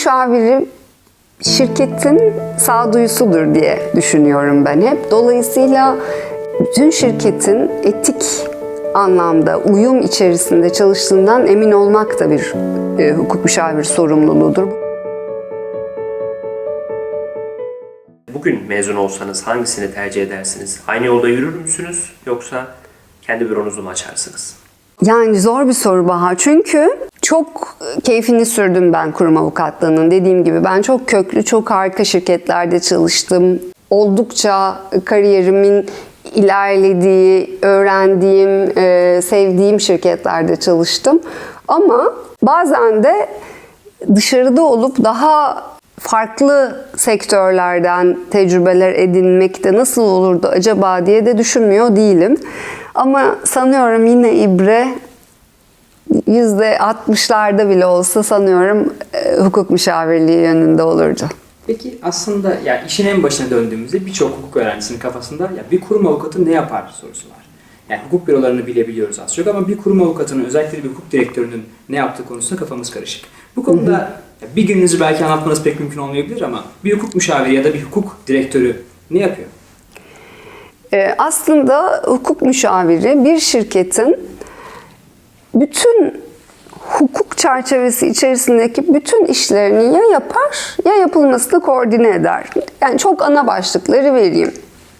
müşaviri şirketin sağduyusudur diye düşünüyorum ben hep. Dolayısıyla bütün şirketin etik anlamda uyum içerisinde çalıştığından emin olmak da bir e, hukuk müşavir sorumluluğudur. Bugün mezun olsanız hangisini tercih edersiniz? Aynı yolda yürür müsünüz yoksa kendi büronuzu mu açarsınız? Yani zor bir soru Bahar. Çünkü çok keyfini sürdüm ben kurum avukatlığının. Dediğim gibi ben çok köklü, çok harika şirketlerde çalıştım. Oldukça kariyerimin ilerlediği, öğrendiğim, e, sevdiğim şirketlerde çalıştım. Ama bazen de dışarıda olup daha farklı sektörlerden tecrübeler edinmek de nasıl olurdu acaba diye de düşünmüyor değilim. Ama sanıyorum yine ibre %60'larda bile olsa sanıyorum e, hukuk müşavirliği yönünde olurdu. Peki aslında ya işin en başına döndüğümüzde birçok hukuk öğrencisinin kafasında ya bir kurum avukatı ne yapar sorusu var. Yani hukuk bürolarını bilebiliyoruz az çok ama bir kurum avukatının özellikle bir hukuk direktörünün ne yaptığı konusunda kafamız karışık. Bu konuda ya bir gününüzü belki anlatmanız pek mümkün olmayabilir ama bir hukuk müşaviri ya da bir hukuk direktörü ne yapıyor? E, Aslında hukuk müşaviri bir şirketin bütün hukuk çerçevesi içerisindeki bütün işlerini ya yapar ya yapılmasını koordine eder. Yani çok ana başlıkları vereyim.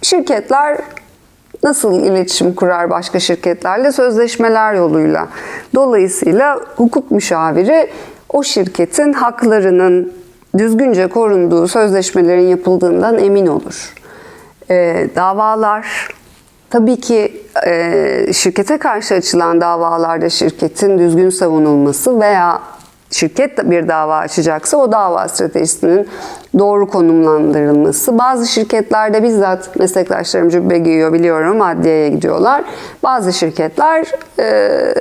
Şirketler nasıl iletişim kurar başka şirketlerle? Sözleşmeler yoluyla. Dolayısıyla hukuk müşaviri o şirketin haklarının düzgünce korunduğu sözleşmelerin yapıldığından emin olur. Ee, davalar, tabii ki e, şirkete karşı açılan davalarda şirketin düzgün savunulması veya şirket bir dava açacaksa o dava stratejisinin doğru konumlandırılması. Bazı şirketlerde bizzat meslektaşlarım cübbe giyiyor biliyorum adliyeye gidiyorlar. Bazı şirketler e,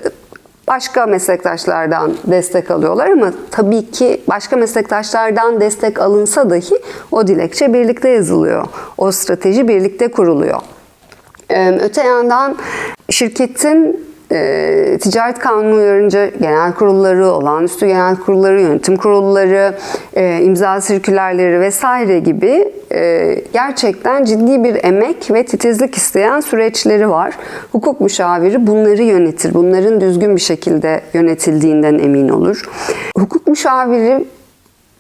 başka meslektaşlardan destek alıyorlar ama tabii ki başka meslektaşlardan destek alınsa dahi o dilekçe birlikte yazılıyor. O strateji birlikte kuruluyor. Öte yandan şirketin e, ticaret kanunu uyarınca genel kurulları, olağanüstü genel kurulları, yönetim kurulları, e, imza sirkülerleri vesaire gibi e, gerçekten ciddi bir emek ve titizlik isteyen süreçleri var. Hukuk müşaviri bunları yönetir. Bunların düzgün bir şekilde yönetildiğinden emin olur. Hukuk müşaviri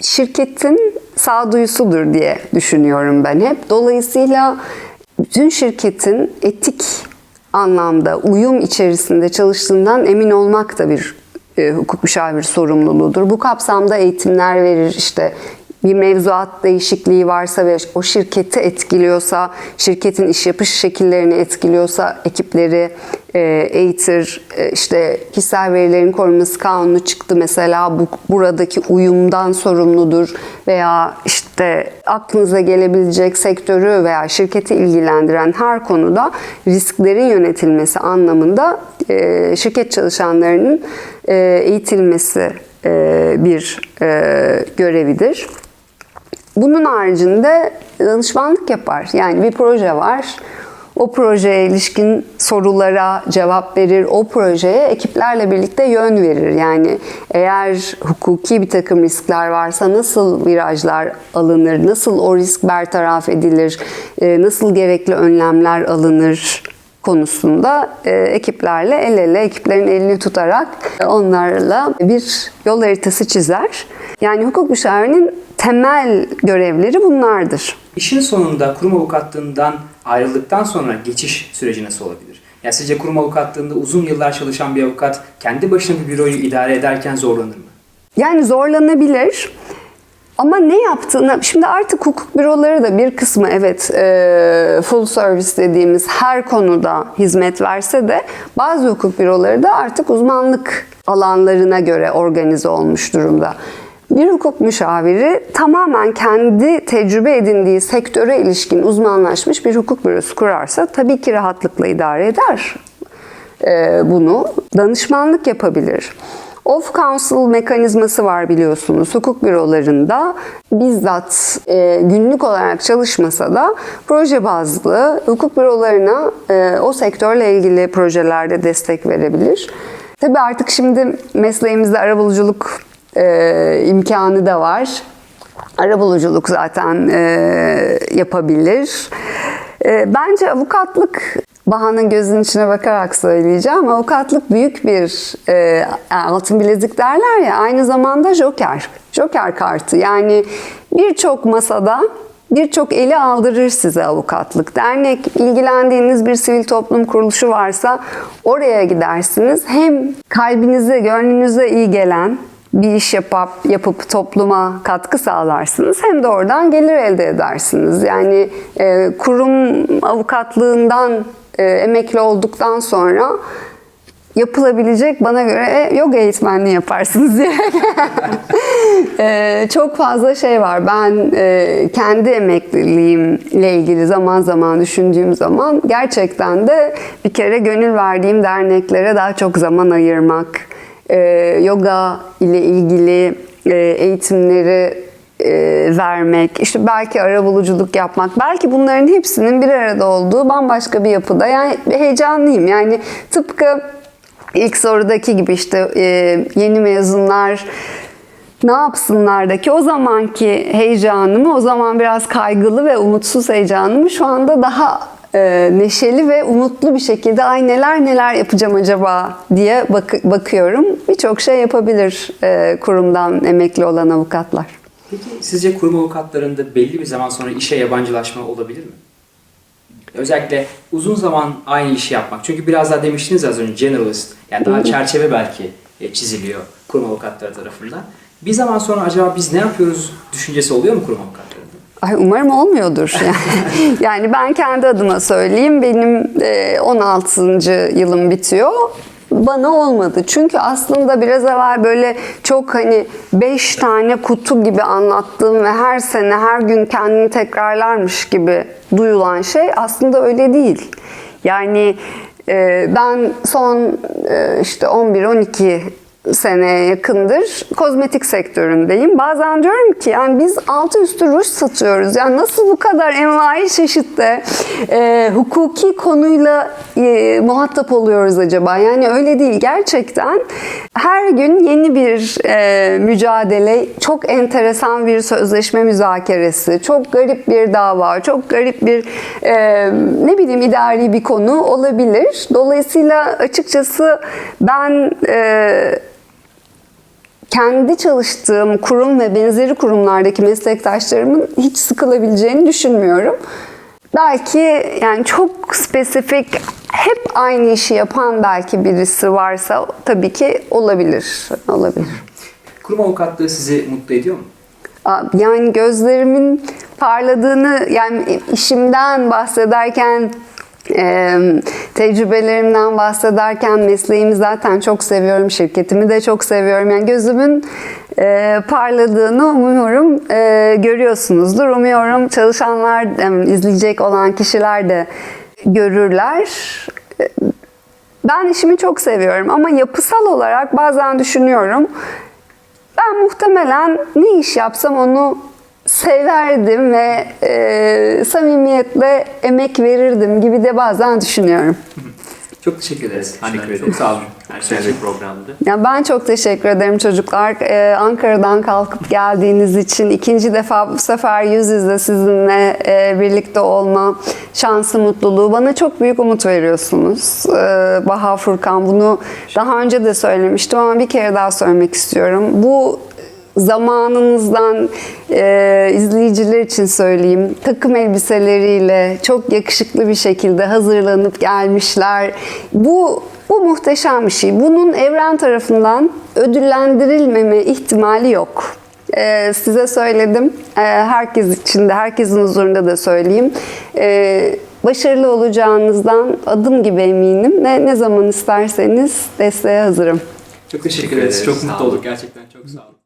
şirketin sağduyusudur diye düşünüyorum ben hep. Dolayısıyla bütün şirketin etik anlamda uyum içerisinde çalıştığından emin olmak da bir e, hukuk müşavir sorumluluğudur. Bu kapsamda eğitimler verir işte bir mevzuat değişikliği varsa ve o şirketi etkiliyorsa, şirketin iş yapış şekillerini etkiliyorsa ekipleri eğitir. E, işte kişisel verilerin korunması kanunu çıktı mesela bu buradaki uyumdan sorumludur veya işte aklınıza gelebilecek sektörü veya şirketi ilgilendiren her konuda risklerin yönetilmesi anlamında e, şirket çalışanlarının e, eğitilmesi bir görevidir. Bunun haricinde danışmanlık yapar. Yani bir proje var. O projeye ilişkin sorulara cevap verir. O projeye ekiplerle birlikte yön verir. Yani eğer hukuki bir takım riskler varsa nasıl virajlar alınır, nasıl o risk bertaraf edilir, e, nasıl gerekli önlemler alınır konusunda e, ekiplerle el ele, ekiplerin elini tutarak onlarla bir yol haritası çizer. Yani hukuk müşavirinin temel görevleri bunlardır. İşin sonunda kurum avukatlığından ayrıldıktan sonra geçiş süreci nasıl olabilir? Ya sizce kurum avukatlığında uzun yıllar çalışan bir avukat kendi başına bir büroyu idare ederken zorlanır mı? Yani zorlanabilir. Ama ne yaptığını, şimdi artık hukuk büroları da bir kısmı evet e, full service dediğimiz her konuda hizmet verse de bazı hukuk büroları da artık uzmanlık alanlarına göre organize olmuş durumda. Bir hukuk müşaviri tamamen kendi tecrübe edindiği sektöre ilişkin uzmanlaşmış bir hukuk bürosu kurarsa tabii ki rahatlıkla idare eder e, bunu. Danışmanlık yapabilir. Off counsel mekanizması var biliyorsunuz hukuk bürolarında. Bizzat e, günlük olarak çalışmasa da proje bazlı hukuk bürolarına e, o sektörle ilgili projelerde destek verebilir. Tabii artık şimdi mesleğimizde arabuluculuk e, imkanı da var. Arabuluculuk zaten e, yapabilir. E, bence avukatlık Baha'nın gözünün içine bakarak söyleyeceğim. Avukatlık büyük bir e, altın bilezik derler ya aynı zamanda joker. Joker kartı yani birçok masada birçok eli aldırır size avukatlık. Dernek ilgilendiğiniz bir sivil toplum kuruluşu varsa oraya gidersiniz. Hem kalbinize, gönlünüze iyi gelen bir iş yapıp, yapıp topluma katkı sağlarsınız hem de oradan gelir elde edersiniz. Yani e, kurum avukatlığından e, emekli olduktan sonra yapılabilecek bana göre e, yoga eğitmenliği yaparsınız diye. E, çok fazla şey var. Ben e, kendi emekliliğimle ilgili zaman zaman düşündüğüm zaman gerçekten de bir kere gönül verdiğim derneklere daha çok zaman ayırmak, e, yoga ile ilgili e, eğitimleri e, vermek, işte belki arabuluculuk yapmak, belki bunların hepsinin bir arada olduğu bambaşka bir yapıda. Yani heyecanlıyım. Yani tıpkı ilk sorudaki gibi işte yeni mezunlar ne yapsınlardaki o zamanki heyecanımı, o zaman biraz kaygılı ve umutsuz heyecanımı şu anda daha e, neşeli ve umutlu bir şekilde ay neler neler yapacağım acaba diye bak- bakıyorum. Birçok şey yapabilir e, kurumdan emekli olan avukatlar. Peki sizce kurum avukatlarında belli bir zaman sonra işe yabancılaşma olabilir mi? Özellikle uzun zaman aynı işi yapmak. Çünkü biraz daha demiştiniz az önce generalist. Yani daha çerçeve belki e, çiziliyor kurum avukatları tarafından. Bir zaman sonra acaba biz ne yapıyoruz düşüncesi oluyor mu kurum avukatlarında? Ay umarım olmuyordur. Yani, yani ben kendi adıma söyleyeyim. Benim e, 16. yılım bitiyor. Bana olmadı. Çünkü aslında biraz evvel böyle çok hani 5 tane kutu gibi anlattığım ve her sene her gün kendini tekrarlarmış gibi duyulan şey aslında öyle değil. Yani e, ben son e, işte 11-12 seneye yakındır kozmetik sektöründeyim. Bazen diyorum ki yani biz altı üstü ruj satıyoruz. Yani nasıl bu kadar envai çeşitte e, hukuki konuyla e, muhatap oluyoruz acaba? Yani öyle değil. Gerçekten her gün yeni bir e, mücadele, çok enteresan bir sözleşme müzakeresi, çok garip bir dava, çok garip bir e, ne bileyim idari bir konu olabilir. Dolayısıyla açıkçası ben e, kendi çalıştığım kurum ve benzeri kurumlardaki meslektaşlarımın hiç sıkılabileceğini düşünmüyorum. Belki yani çok spesifik hep aynı işi yapan belki birisi varsa tabii ki olabilir. Olabilir. Kurum avukatlığı sizi mutlu ediyor mu? Yani gözlerimin parladığını yani işimden bahsederken e, tecrübelerimden bahsederken mesleğimi zaten çok seviyorum, şirketimi de çok seviyorum. Yani gözümün e, parladığını umuyorum e, görüyorsunuzdur. Umuyorum çalışanlar, e, izleyecek olan kişiler de görürler. E, Ben işimi çok seviyorum ama yapısal olarak bazen düşünüyorum. Ben muhtemelen ne iş yapsam onu severdim ve e, samimiyetle emek verirdim gibi de bazen düşünüyorum. Çok teşekkür ederiz. Teşekkür Hande. ederim. Çok sağ olun. Her şey için. bir programdı. Ya ben çok teşekkür ederim çocuklar. Ee, Ankara'dan kalkıp geldiğiniz için ikinci defa bu sefer yüz yüze sizinle e, birlikte olma şansı, mutluluğu bana çok büyük umut veriyorsunuz. Ee, Baha Furkan bunu daha önce de söylemiştim ama bir kere daha söylemek istiyorum. Bu zamanınızdan e, izleyiciler için söyleyeyim. Takım elbiseleriyle çok yakışıklı bir şekilde hazırlanıp gelmişler. Bu bu muhteşem bir şey. Bunun evren tarafından ödüllendirilmeme ihtimali yok. E, size söyledim. E, herkes için de, herkesin huzurunda da söyleyeyim. E, başarılı olacağınızdan adım gibi eminim. Ne, ne zaman isterseniz desteğe hazırım. Çok teşekkür Teşekkür ederiz. Çok mutlu olduk gerçekten. Çok sağ olun.